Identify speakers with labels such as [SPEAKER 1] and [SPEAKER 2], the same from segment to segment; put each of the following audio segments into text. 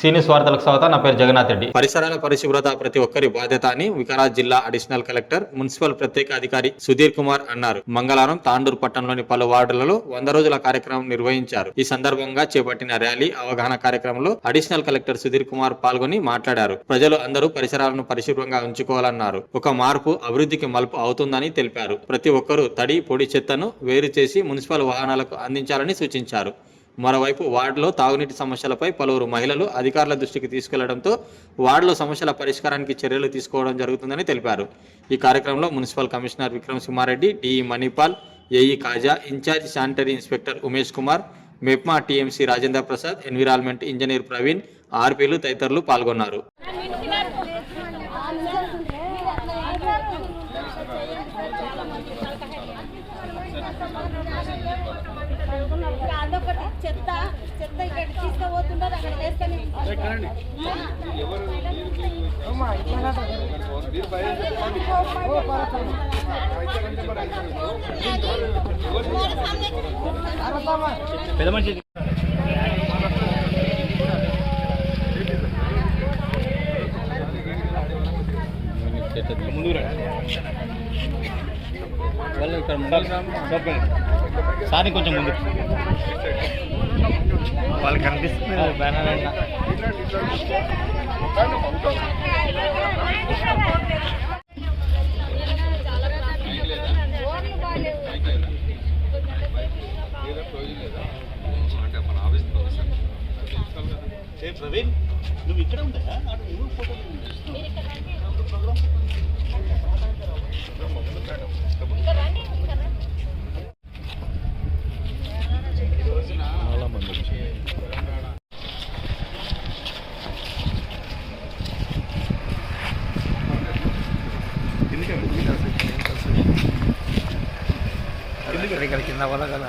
[SPEAKER 1] సీనియస్ వార్తలకు స్వాగతం నా పేరు జగన్నాథ్ రెడ్డి.
[SPEAKER 2] పరిసరాల పరిశుభ్రత ప్రతి ఒక్కరి బాధ్యత అని వికారాబాద్ జిల్లా అడిషనల్ కలెక్టర్ మున్సిపల్ ప్రత్యేక అధికారి సుధీర్ కుమార్ అన్నారు. మంగళవారం తాండూరు పట్టణంలోని పలు వార్డులలో వంద రోజుల కార్యక్రమం నిర్వహించారు. ఈ సందర్భంగా చేపట్టిన ర్యాలీ అవగాహన కార్యక్రమంలో అడిషనల్ కలెక్టర్ సుధీర్ కుమార్ పాల్గొని మాట్లాడారు. ప్రజలు అందరూ పరిసరాలను పరిశుభ్రంగా ఉంచుకోవాలన్నారు. ఒక మార్పు అభివృద్ధికి మలుపు అవుతుందని తెలిపారు. ప్రతి ఒక్కరూ తడి పొడి చెత్తను వేరు చేసి మున్సిపల్ వాహనాలకు అందించాలని సూచించారు. మరోవైపు వార్డులో తాగునీటి సమస్యలపై పలువురు మహిళలు అధికారుల దృష్టికి తీసుకెళ్ళడంతో వార్డులో సమస్యల పరిష్కారానికి చర్యలు తీసుకోవడం జరుగుతుందని తెలిపారు. ఈ కార్యక్రమంలో municipal commissioner Vikram Simhareddy DE Manipal AE Kaja in-charge sanitary inspector Umesh Kumar MEPMA TMC Rajendra Prasad environment engineer Praveen ఆర్పీలు తదితరులు పాల్గొన్నారు.
[SPEAKER 3] చెత్త చెత్త ఇక్కడ తీసుకుపోతున్నారు అక్కడ
[SPEAKER 1] సార్ కొంచెం ముందు. వాళ్ళకి కనిపిస్తుంది. బ్యానర్ అయినా ప్రవీణ్ నువ్వు ఇక్కడ ఉంటా ఇక్కడ కింద వల్ల కదా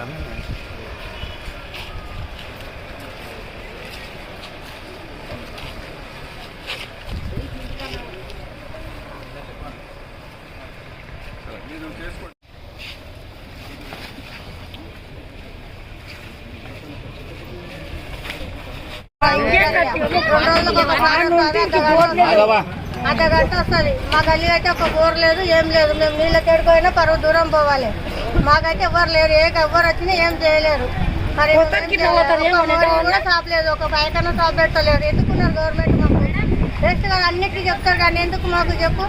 [SPEAKER 3] అర్ధ గంట వస్తుంది. మా గల్లీ అయితే ఒక బోర్ లేదు ఏం లేదు. మేము నీళ్ళ కేడుకోయినా పరువు దూరం పోవాలి. మాకైతే ఎవరు లేరు. ఏ ఎవరు వచ్చినా ఏం చేయలేరు. మరి కూడా షాప్ లేదు. ఒక బయటన షాప్ పెట్టలేరు ఎందుకున్నారు గవర్నమెంట్ మాకు. బెస్ట్ కదా అన్నిటికీ చెప్తారు కానీ ఎందుకు మాకు చెప్పు?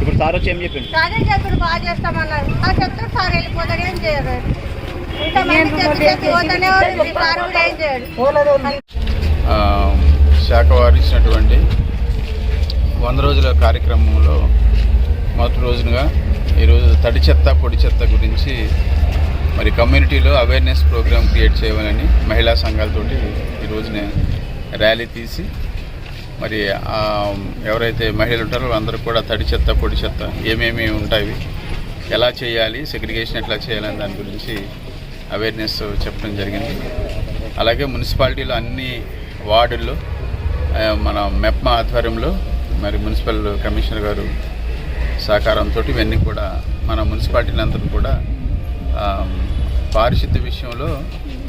[SPEAKER 1] ఇప్పుడు సార్ వచ్చి ఏం చెప్పిండు?
[SPEAKER 3] అదే చెప్పారు బాగా చేస్తామన్నారు. ఆ చెప్తారు సార్ వెళ్ళిపోతారు. ఏం చేయరు. సార్
[SPEAKER 4] శాఖ వారు ఇచ్చినటువంటి వంద రోజుల కార్యక్రమంలో మొదటి రోజునగా ఈరోజు తడి చెత్త పొడి చెత్త గురించి మరి కమ్యూనిటీలో అవేర్నెస్ ప్రోగ్రామ్ క్రియేట్ చేయాలని మహిళా సంఘాలతోటి ఈ ర్యాలీ తీసి మరి ఎవరైతే మహిళలు ఉంటారో అందరూ కూడా తడి చెత్త పొడి చెత్త ఏమేమి ఉంటాయి ఎలా చేయాలి సెగ్రిగేషన్ ఎట్లా చేయాలని దాని గురించి అవేర్నెస్ చెప్పడం జరిగింది. అలాగే మున్సిపాలిటీలో అన్ని వార్డుల్లో మన మెప్మా ఆధ్వర్యంలో మరి మున్సిపల్ కమిషనర్ గారు సహకారంతో ఇవన్నీ కూడా మన మున్సిపాలిటీలందరూ కూడా పారిశుద్ధ్య విషయంలో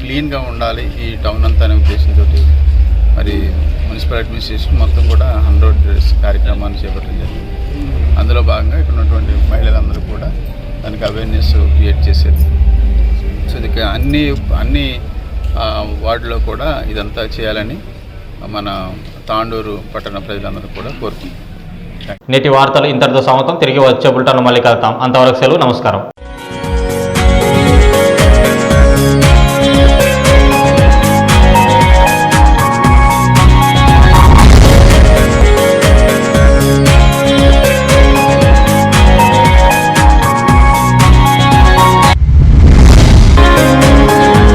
[SPEAKER 4] క్లీన్గా ఉండాలి ఈ టౌన్ అంతా అనే ఉద్దేశంతో మరి మున్సిపల్ అడ్మినిస్ట్రేషన్ మొత్తం కూడా హండ్రెడ్ డేస్ కార్యక్రమాన్ని చేపట్టడం జరిగింది. అందులో భాగంగా ఇక్కడ ఉన్నటువంటి మహిళలందరూ కూడా దానికి అవేర్నెస్ క్రియేట్ చేసేది సో ఇది అన్ని అన్ని వార్డులో కూడా ఇదంతా చేయాలని మన తాండూరు పట్టణ ప్రజలందరూ కూడా కోరుకుంటున్నాం
[SPEAKER 1] నేటి వార్తలు ఇంతటితో సమతం తిరిగి వచ్చే బుల్టన్ మళ్ళీ కలుద్దాం. అంతవరకు సెలవు. నమస్కారం.